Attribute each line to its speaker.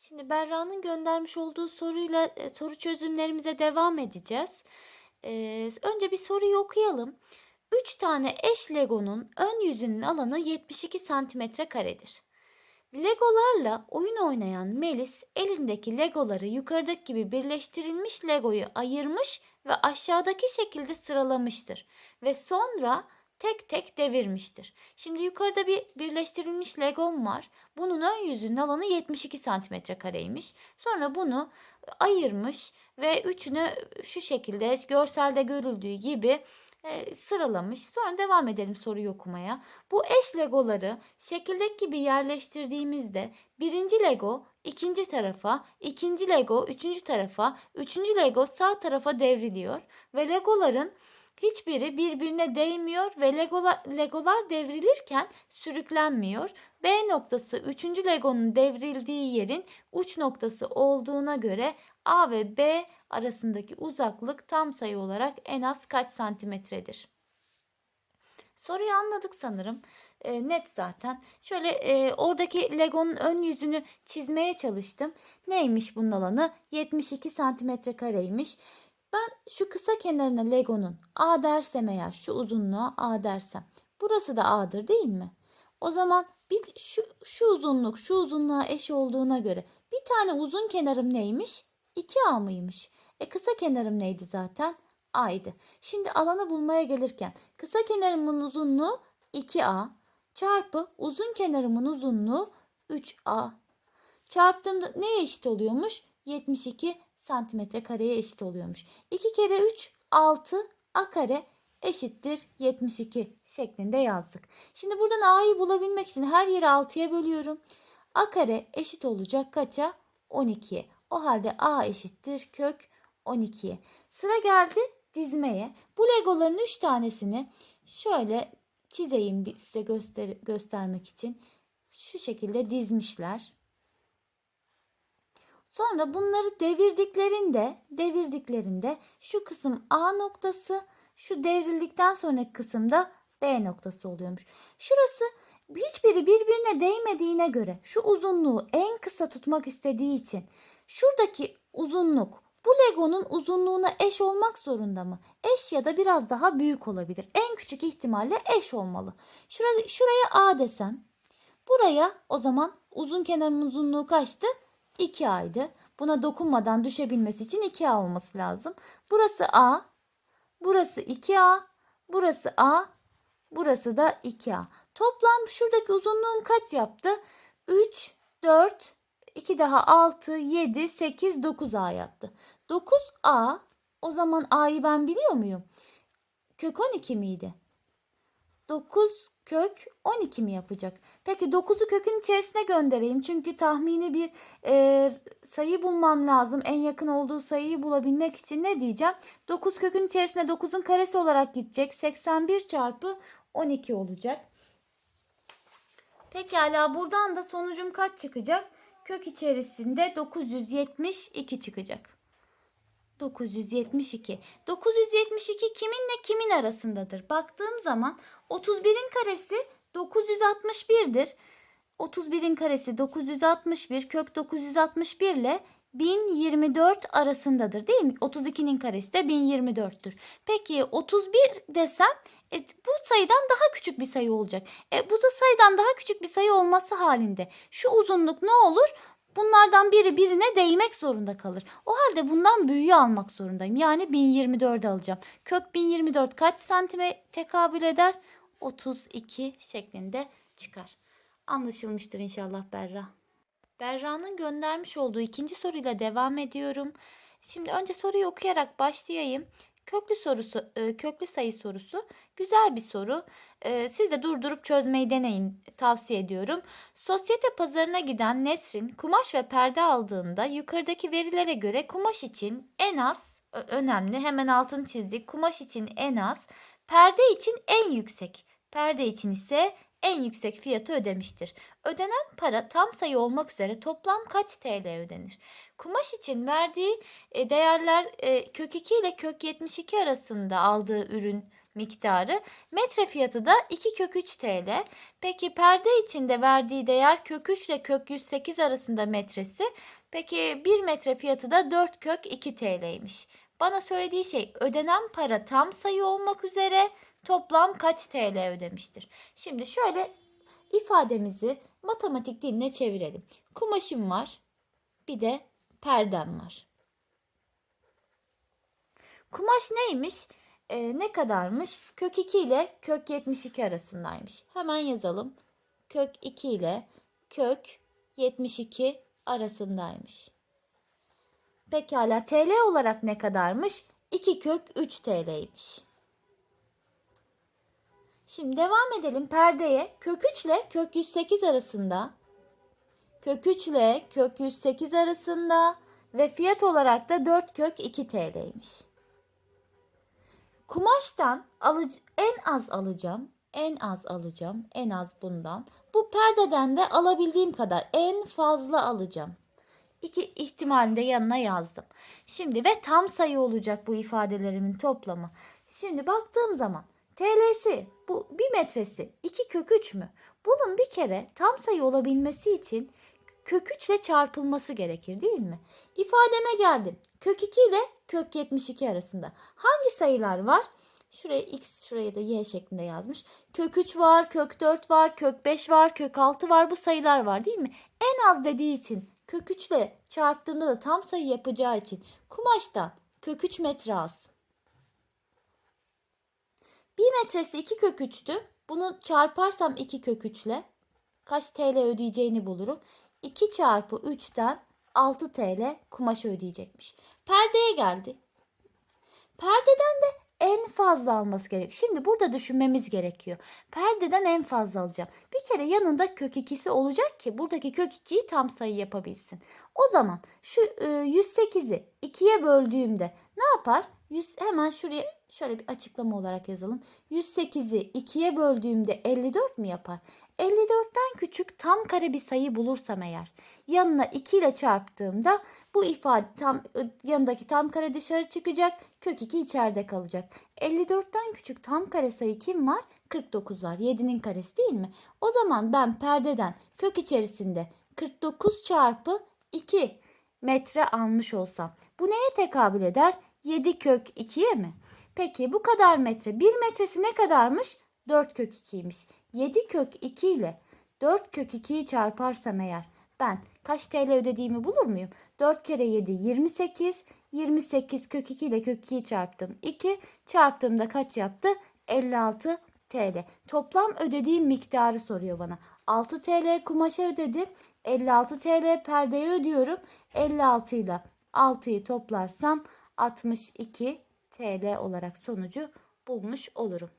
Speaker 1: Şimdi Berra'nın göndermiş olduğu soruyla e, soru çözümlerimize devam edeceğiz. Ee, önce bir soruyu okuyalım. 3 tane eş Lego'nun ön yüzünün alanı 72 santimetre karedir. Legolarla oyun oynayan Melis elindeki Legoları yukarıdaki gibi birleştirilmiş Legoyu ayırmış ve aşağıdaki şekilde sıralamıştır ve sonra tek tek devirmiştir. Şimdi yukarıda bir birleştirilmiş Legom var. Bunun ön yüzünün alanı 72 santimetre kareymiş. Sonra bunu ayırmış ve üçünü şu şekilde görselde görüldüğü gibi e, sıralamış. Sonra devam edelim soruyu okumaya. Bu eş legoları şekildeki gibi yerleştirdiğimizde birinci lego ikinci tarafa, ikinci lego üçüncü tarafa, üçüncü lego sağ tarafa devriliyor ve legoların hiçbiri birbirine değmiyor ve legolar, devrilirken sürüklenmiyor. B noktası üçüncü legonun devrildiği yerin uç noktası olduğuna göre A ve B arasındaki uzaklık tam sayı olarak en az kaç santimetredir? Soruyu anladık sanırım. E, net zaten. Şöyle e, oradaki Lego'nun ön yüzünü çizmeye çalıştım. Neymiş bunun alanı? 72 santimetre kareymiş. Ben şu kısa kenarına Lego'nun A dersem eğer şu uzunluğa A dersem. Burası da A'dır değil mi? O zaman bir şu, şu uzunluk şu uzunluğa eş olduğuna göre bir tane uzun kenarım neymiş? 2A mıymış? E kısa kenarım neydi zaten? A'ydı. Şimdi alanı bulmaya gelirken kısa kenarımın uzunluğu 2A çarpı uzun kenarımın uzunluğu 3A. Çarptığımda neye eşit oluyormuş? 72 santimetre kareye eşit oluyormuş. 2 kere 3 6 A kare eşittir 72 şeklinde yazdık. Şimdi buradan A'yı bulabilmek için her yeri 6'ya bölüyorum. A kare eşit olacak kaça? 12'ye. O halde A eşittir kök 12'ye. Sıra geldi dizmeye. Bu legoların 3 tanesini şöyle çizeyim size göster göstermek için. Şu şekilde dizmişler. Sonra bunları devirdiklerinde, devirdiklerinde şu kısım A noktası, şu devrildikten sonraki kısımda B noktası oluyormuş. Şurası hiçbiri birbirine değmediğine göre şu uzunluğu en kısa tutmak istediği için şuradaki uzunluk bu Lego'nun uzunluğuna eş olmak zorunda mı? Eş ya da biraz daha büyük olabilir. En küçük ihtimalle eş olmalı. Şuraya, şuraya A desem. Buraya o zaman uzun kenarın uzunluğu kaçtı? 2A'ydı. Buna dokunmadan düşebilmesi için 2A olması lazım. Burası A. Burası 2A. Burası A. Burası da 2A. Toplam şuradaki uzunluğum kaç yaptı? 3, 4, 2 daha 6, 7, 8, 9A yaptı. 9A o zaman A'yı ben biliyor muyum? Kök 12 miydi? 9 kök 12 mi yapacak? Peki 9'u kökün içerisine göndereyim. Çünkü tahmini bir e, sayı bulmam lazım. En yakın olduğu sayıyı bulabilmek için ne diyeceğim? 9 kökün içerisine 9'un karesi olarak gidecek. 81 çarpı 12 olacak. Pekala buradan da sonucum kaç çıkacak? Kök içerisinde 972 çıkacak. 972. 972 kiminle kimin arasındadır? Baktığım zaman 31'in karesi 961'dir. 31'in karesi 961 kök 961 ile 1024 arasındadır değil mi? 32'nin karesi de 1024'tür. Peki 31 desem e, bu sayıdan daha küçük bir sayı olacak. E, bu da sayıdan daha küçük bir sayı olması halinde şu uzunluk ne olur? Bunlardan biri birine değmek zorunda kalır. O halde bundan büyüğü almak zorundayım. Yani 1024 alacağım. Kök 1024 kaç santime tekabül eder? 32 şeklinde çıkar. Anlaşılmıştır inşallah Berra. Berra'nın göndermiş olduğu ikinci soruyla devam ediyorum. Şimdi önce soruyu okuyarak başlayayım. Köklü sorusu, e, köklü sayı sorusu güzel bir soru. E, Siz de durdurup çözmeyi deneyin tavsiye ediyorum. Sosyete pazarına giden Nesrin kumaş ve perde aldığında yukarıdaki verilere göre kumaş için en az önemli hemen altını çizdik. Kumaş için en az, perde için en yüksek, perde için ise en yüksek fiyatı ödemiştir. Ödenen para tam sayı olmak üzere toplam kaç TL ödenir? Kumaş için verdiği e, değerler e, kök 2 ile kök 72 arasında aldığı ürün miktarı. Metre fiyatı da 2 kök 3 TL. Peki perde içinde verdiği değer kök 3 ile kök 108 arasında metresi. Peki 1 metre fiyatı da 4 kök 2 TL'ymiş. Bana söylediği şey ödenen para tam sayı olmak üzere toplam kaç TL ödemiştir? Şimdi şöyle ifademizi matematik diline çevirelim. Kumaşım var. Bir de perdem var. Kumaş neymiş? Ee, ne kadarmış? Kök 2 ile kök 72 arasındaymış. Hemen yazalım. Kök 2 ile kök 72 arasındaymış. Pekala TL olarak ne kadarmış? 2 kök 3 TL'ymiş. Şimdi devam edelim perdeye. Kök 3 ile kök 108 arasında. Kök 3 ile kök 108 arasında ve fiyat olarak da 4 kök 2 TL'ymiş. Kumaştan alıc en az alacağım. En az alacağım. En az bundan. Bu perdeden de alabildiğim kadar en fazla alacağım. İki ihtimalini de yanına yazdım. Şimdi ve tam sayı olacak bu ifadelerimin toplamı. Şimdi baktığım zaman TL'si bu bir metresi 2 kök 3 mü? Bunun bir kere tam sayı olabilmesi için kök 3 ile çarpılması gerekir değil mi? İfademe geldim. Kök 2 ile kök 72 arasında. Hangi sayılar var? Şuraya x şuraya da y şeklinde yazmış. Kök 3 var, kök 4 var, kök 5 var, kök 6 var. Bu sayılar var değil mi? En az dediği için kök 3 ile çarptığımda da tam sayı yapacağı için kumaştan kök 3 metre alsın. 1 metresi 2 kök 3'tü. Bunu çarparsam 2 kök 3 ile kaç TL ödeyeceğini bulurum. 2 çarpı 3'ten 6 TL kumaş ödeyecekmiş. Perdeye geldi. Perdeden de en fazla alması gerek. Şimdi burada düşünmemiz gerekiyor. Perdeden en fazla alacağım. Bir kere yanında kök ikisi olacak ki buradaki kök 2'yi tam sayı yapabilsin. O zaman şu e, 108'i 2'ye böldüğümde ne yapar? 100, hemen şuraya şöyle bir açıklama olarak yazalım. 108'i 2'ye böldüğümde 54 mi yapar? 54'ten küçük tam kare bir sayı bulursam eğer yanına 2 ile çarptığımda bu ifade tam yanındaki tam kare dışarı çıkacak. Kök 2 içeride kalacak. 54'ten küçük tam kare sayı kim var? 49 var. 7'nin karesi değil mi? O zaman ben perdeden kök içerisinde 49 çarpı 2 metre almış olsam bu neye tekabül eder? 7 kök 2'ye mi? Peki bu kadar metre. 1 metresi ne kadarmış? 4 kök 2'ymiş. 7 kök 2 ile 4 kök 2'yi çarparsam eğer ben kaç TL ödediğimi bulur muyum? 4 kere 7 28. 28 kök 2 ile kök 2'yi çarptım. 2 çarptığımda kaç yaptı? 56 TL. Toplam ödediğim miktarı soruyor bana. 6 TL kumaşa ödedim. 56 TL perdeye ödüyorum. 56 ile 6'yı toplarsam 62 TL olarak sonucu bulmuş olurum.